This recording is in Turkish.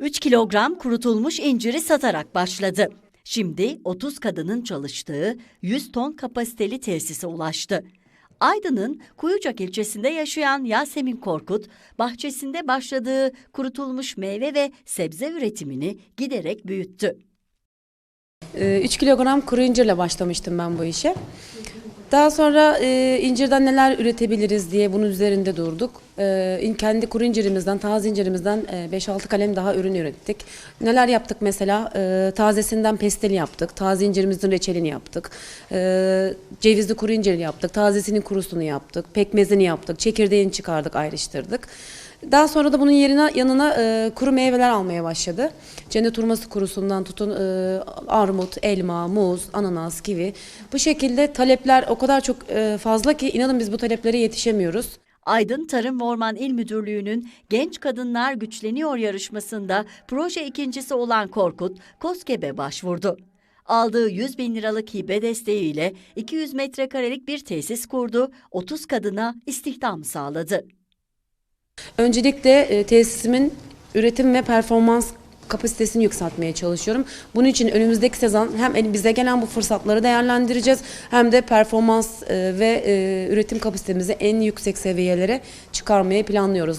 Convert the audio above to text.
3 kilogram kurutulmuş inciri satarak başladı. Şimdi 30 kadının çalıştığı 100 ton kapasiteli tesise ulaştı. Aydın'ın Kuyucak ilçesinde yaşayan Yasemin Korkut, bahçesinde başladığı kurutulmuş meyve ve sebze üretimini giderek büyüttü. 3 Ee, kilogram kuru incirle başlamıştım ben bu işe. Daha sonra e, incirden neler üretebiliriz diye bunun üzerinde durduk. E, kendi kuru incirimizden, taze incirimizden e, 5-6 kalem daha ürün ürettik. Neler yaptık mesela? E, tazesinden pestil yaptık, taze incirimizin reçelini yaptık, e, cevizli kuru incir yaptık, tazesinin kurusunu yaptık, pekmezini yaptık, çekirdeğini çıkardık, ayrıştırdık. Daha sonra da bunun yerine yanına e, kuru meyveler almaya başladı. Cennet hurması kurusundan tutun e, armut, elma, muz, ananas, kivi. Bu şekilde talepler o kadar çok e, fazla ki inanın biz bu taleplere yetişemiyoruz. Aydın Tarım ve Orman İl Müdürlüğü'nün Genç Kadınlar Güçleniyor yarışmasında proje ikincisi olan Korkut, KOSGEB'e başvurdu. Aldığı 100 bin liralık hibe desteğiyle 200 metrekarelik bir tesis kurdu, 30 kadına istihdam sağladı. Öncelikle e, tesisimin üretim ve performans kapasitesini yükseltmeye çalışıyorum. Bunun için önümüzdeki sezon hem bize gelen bu fırsatları değerlendireceğiz hem de performans e, ve e, üretim kapasitemizi en yüksek seviyelere çıkarmayı planlıyoruz.